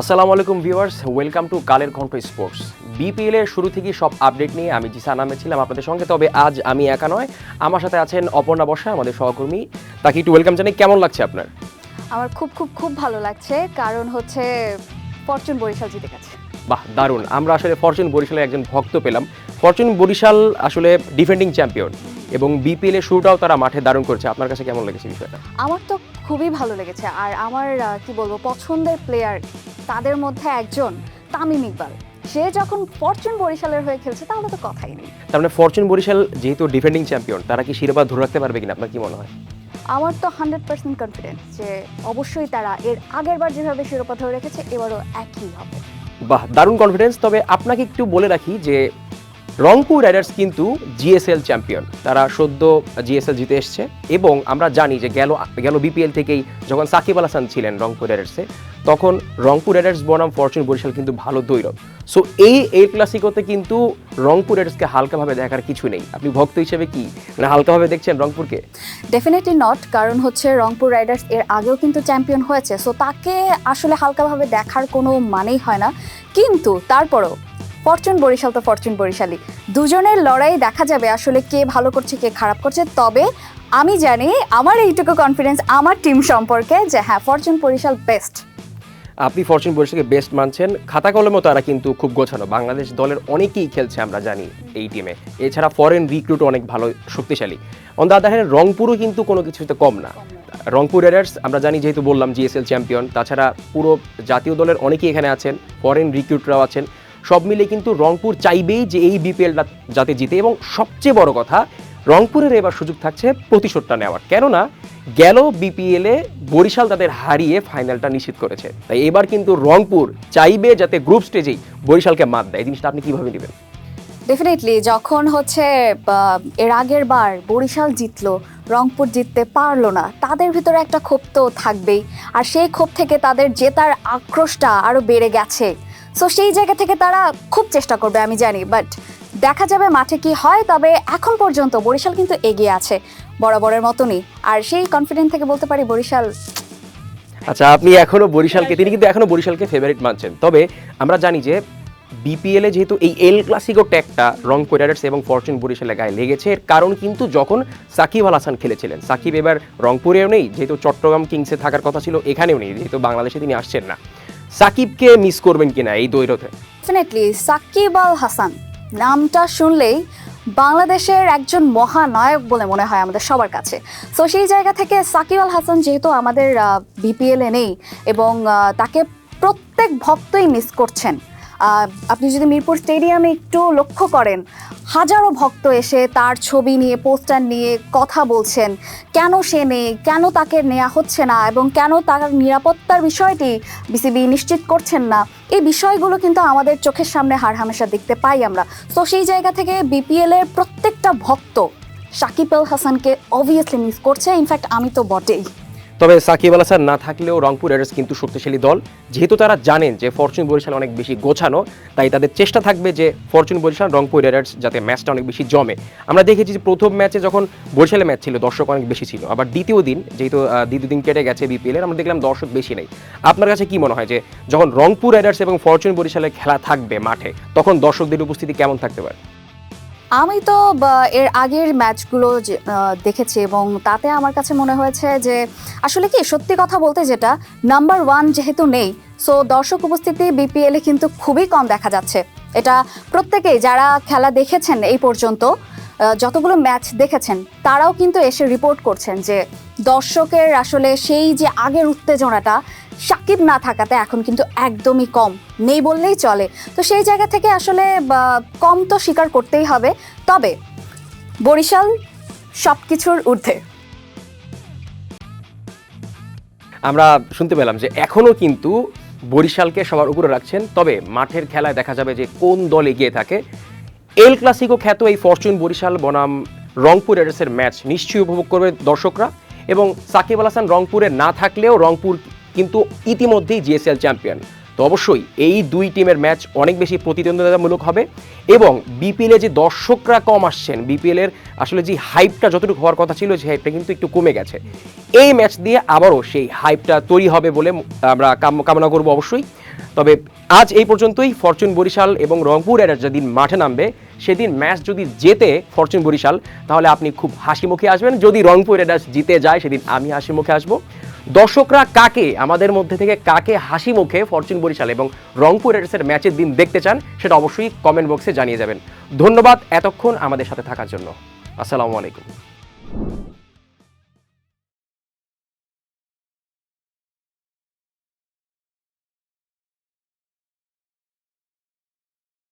আসসালামু আলাইকুম viewers welcome to Kaler Kantho sports. BPL এর শুরু থেকেই সব আপডেট নিয়ে আমি জিসান আহমেদ ছিলাম আপনাদের সঙ্গে তবে আজ আমি একা নয় আমার সাথে আছেন অপর্ণা বসা আমাদের সহকর্মী। তাকে একটু ওয়েলকাম জানাই কেমন লাগছে আপনার? আমার খুব খুব খুব ভালো লাগছে কারণ হচ্ছে ফরচুন বরিশাল জিতে গেছে। বাহ দারুণ। আমরা আসলে ফরচুন বরিশালের একজন ভক্ত পেলাম। ফরচুন বরিশাল আসলে ডিফেন্ডিং চ্যাম্পিয়ন এবং বিপিএল এর শুরুটাও তারা মাঠে দারুণ করেছে। আপনার কাছে কেমন লেগেছে বিষয়টা? আমার তো খুবই ভালো লেগেছে। আর আমার কি বলব পছন্দের প্লেয়ার তাদের মধ্যে একজন তামিম ইকবাল। সে যখন ফরচুন বরিশালের হয়ে খেলছে তাহলে তো কথাই নেই। তার মানে ফরচুন বরিশাল যেহেতু ডিফেন্ডিং চ্যাম্পিয়ন তারা কি শিরোপা ধরে রাখতে পারবে কিনা? আপনার কি মনে হয়? আমার তো হান্ড্রেড পার্সেন্ট কনফিডেন্স যে অবশ্যই তারা এর আগের বার যেভাবে শিরোপা ধরে রেখেছে এবারও একই হবে। বাহ দারুণ কনফিডেন্স তবে আপনাকে একটু বলে রাখি যে রংপুর রাইডার্স কিন্তু জিএসএল চ্যাম্পিয়ন। তারা সদ্য জিএসএল জিতে এসছে এবং আমরা জানি যে গেল গেল বিপিএল থেকেই যখন সাকিব আল হাসান ছিলেন রংপুর রাইডার্সে, তখন রংপুর রাইডার্স বনাম ফরচুন বরিশাল কিন্তু ভালো দৈরব সো এই এল ক্লাসিকোতে কিন্তু রংপুর রাইডার্সকে হালকাভাবে দেখার কিছু নেই। আপনি ভক্ত হিসেবে কি? মানে হালকাভাবে দেখছেন রংপুরকে? ডেফিনেটলি নট কারণ হচ্ছে রংপুর রাইডার্স এর আগেও কিন্তু চ্যাম্পিয়ন হয়েছে। সো তাকে আসলে হালকাভাবে দেখার কোনো মানেই হয় না। কিন্তু, তারপরও ফরচুন বরিশাল তো ফরচুন বরিশালই। দুজনের লড়াই দেখা যাবে আসলে কে ভালো করছে, কে খারাপ করছে। তবে আমি জানি আমার এইটুকু কনফিডেন্স আমার টিম সম্পর্কে যে হ্যাঁ ফরচুন বরিশাল বেস্ট আপনি ফরচুন বরিশালকে বেস্ট মানছেন। খাতা কলমও তারা কিন্তু খুব গোছানো। বাংলাদেশ দলের অনেকেই খেলছে আমরা জানি এই টিমে এছাড়া ফরেন রিক্রুট অনেক ভালো, শক্তিশালী। অন দ্য আদার হ্যান্ড রংপুরও কিন্তু কোনো কিছুতে কম না। রংপুর রাইডার্স আমরা জানি যেহেতু বললাম জিএসএল চ্যাম্পিয়ন তাছাড়া পুরো জাতীয় দলের অনেকেই এখানে আছেন। ফরেন রিক্রুটরাও আছেন। সব মিলে কিন্তু রংপুর চাইবেই যে এই বিপিএলটা যাতে জিতে। এবং সবচেয়ে বড় কথা, রংপুরের এবার সুযোগ থাকছে প্রতিশোধটা নেওয়ার। কেননা, গেল বিপিএলে বরিশাল তাদের হারিয়ে ফাইনালটা নিশ্চিত করেছে। তাই এবার কিন্তু রংপুর চাইবে যাতে গ্রুপ স্টেজেই বরিশালকে মাত দেয়। এই জিনিসটা আপনি কীভাবে নেবেন? ডেফিনেটলি যখন হচ্ছে এর আগের বার বরিশাল জিতলো, রংপুর জিততে পারল না, তাদের ভিতরে একটা ক্ষোভ তো থাকবেই। আর সেই ক্ষোভ থেকে তাদের জেতার আক্রোশটা আরও বেড়ে গেছে। সো সেই জায়গা থেকে তারা খুব চেষ্টা করবে, আমি জানি বাট দেখা যাবে মাঠে কি হয়, তবে এখন পর্যন্ত বরিশাল কিন্তু এগিয়ে আছে, বরাবরের মতনই। আর সেই কনফিডেন্ট থেকে বলতে পারি বরিশাল আচ্ছা আপনি এখনও বরিশালকে, তিনি কিন্তু এখনও বরিশালকে ফেভারিট মানছেন। তবে আমরা জানি যে বিপিএল এ যেহেতু এই এল ক্লাসিকো ট্যাগটা রংপুর রাইডার্স এবং ফরচুন বরিশালের গায়ে লেগেছে, এর কারণ কিন্তু যখন সাকিব আল হাসান খেলেছিলেন, সাকিব এবার রংপুরেও নেই, যেহেতু চট্টগ্রাম কিংসে থাকার কথা ছিল, এখানেও নেই, যেহেতু বাংলাদেশে তিনি আসছেন না। সাকিবকে মিস করবেন কিনা এই দৈরথে ডেফিনেটলি সাকিব আল হাসান। নামটা শুনলেই বাংলাদেশের একজন মহানায়ক বলে মনে হয় আমাদের সবার কাছে। সো সেই জায়গা থেকে সাকিব আল হাসান যেহেতু আমাদের বিপিএলে নেই এবং তাকে প্রত্যেক ভক্তই মিস করছেন। আপনি যদি মিরপুর স্টেডিয়ামে একটু লক্ষ্য করেন, হাজারো ভক্ত এসে তার ছবি নিয়ে, পোস্টার নিয়ে কথা বলছেন। কেন সে নেই? কেন তাকে নেওয়া হচ্ছে না? এবং কেন তার নিরাপত্তার বিষয়টি বিসিবি নিশ্চিত করছেন না? এই বিষয়গুলো কিন্তু আমাদের চোখের সামনে হার হামেশা দেখতে পাই আমরা। তো সেই জায়গা থেকে বিপিএল এর প্রত্যেকটা ভক্ত, সাকিব আল হাসানকে অবভিয়াসলি মিস করছে। ইনফ্যাক্ট আমি তো বটেই। তবে সাকিব আল হাসান না থাকলেও রংপুর রাইডার্স কিন্তু শক্তিশালী দল। যেহেতু তারা জানেন যে ফরচুন বরিশাল অনেক বেশি গোছানো, তাই তাদের চেষ্টা থাকবে যে ফরচুন বরিশাল, রংপুর রাইডার্স যাতে ম্যাচটা অনেক বেশি জমে। আমরা দেখেছি যে প্রথম ম্যাচে যখন বরিশালে ম্যাচ ছিল, দর্শক অনেক বেশি ছিল। আবার দ্বিতীয় দিন, যেহেতু দ্বিতীয় দিন কেটে গেছে বিপিএল এর আমরা দেখলাম দর্শক বেশি নেই। আপনার কাছে কি মনে হয় যে যখন রংপুর রাইডার্স এবং ফরচুন বরিশালে খেলা থাকবে মাঠে, তখন দর্শকদের উপস্থিতি কেমন থাকতে পারে? আমি তো এর আগের ম্যাচগুলো দেখেছি এবং তাতে আমার কাছে মনে হয়েছে যে, আসলে কি সত্যি কথা বলতে যেটা নাম্বার ওয়ান যেহেতু নেই সো দর্শক উপস্থিতি বিপিএলে কিন্তু খুবই কম দেখা যাচ্ছে। এটা প্রত্যেকেই, যারা খেলা দেখেছেন এই পর্যন্ত যতগুলো ম্যাচ দেখেছেন, তারাও কিন্তু এসে রিপোর্ট করছেন যে দর্শকের আসলে সেই যে আগের উত্তেজনাটা সাকিব না থাকাতে এখন কিন্তু একদমই কম। নেই বললেই চলে। তো সেই জায়গা থেকে আসলে কম তো স্বীকার করতেই হবে। তবে বরিশাল সব কিছুর ঊর্ধ্বে। আমরা শুনতে পেলাম যে এখনও কিন্তু বরিশালকে সবার উপরে রাখছেন। তবে মাঠের খেলায় দেখা যাবে যে কোন দল এগিয়ে থাকে। এল ক্লাসিকো খ্যাত এই ফরচুন বরিশাল বনাম রংপুর রাইডার্সের ম্যাচ নিশ্চয়ই উপভোগ করবে দর্শকরা এবং সাকিব আল হাসান রংপুরে না থাকলেও রংপুর কিন্তু ইতিমধ্যেই জিএসএল চ্যাম্পিয়ন তো অবশ্যই এই দুই টিমের ম্যাচ অনেক বেশি প্রতিদ্বন্দ্বিতামূলক হবে এবং বিপিএলে যে দর্শকরা কম আসছেন বিপিএলের আসলে যে হাইপটা যতটুকু হওয়ার কথা ছিল, সেই হাইপটা কিন্তু একটু কমে গেছে। এই ম্যাচ দিয়ে আবারও সেই হাইপটা তৈরি হবে বলে আমরা কাম- কামনা করব অবশ্যই। তবে আজ এই পর্যন্তই। ফরচুন বরিশাল এবং রংপুর এর যেদিন মাঠে নামবে সেদিন ম্যাচ যদি জেতে ফরচুন বরিশাল, তাহলে আপনি খুব হাসি মুখে আসবেন। যদি রংপুর রেডার্স জিতে যায়, সেদিন আমি হাসি মুখে আসব। দর্শকরা কাকে, আমাদের মধ্যে থেকে কাকে হাসি মুখে ফরচুন বরিশাল এবং রংপুর রেডার্সের ম্যাচের দিন দেখতে চান, সেটা অবশ্যই কমেন্ট বক্সে জানিয়ে যাবেন। ধন্যবাদ এতক্ষণ আমাদের সাথে থাকার জন্য। আসসালামু আলাইকুম।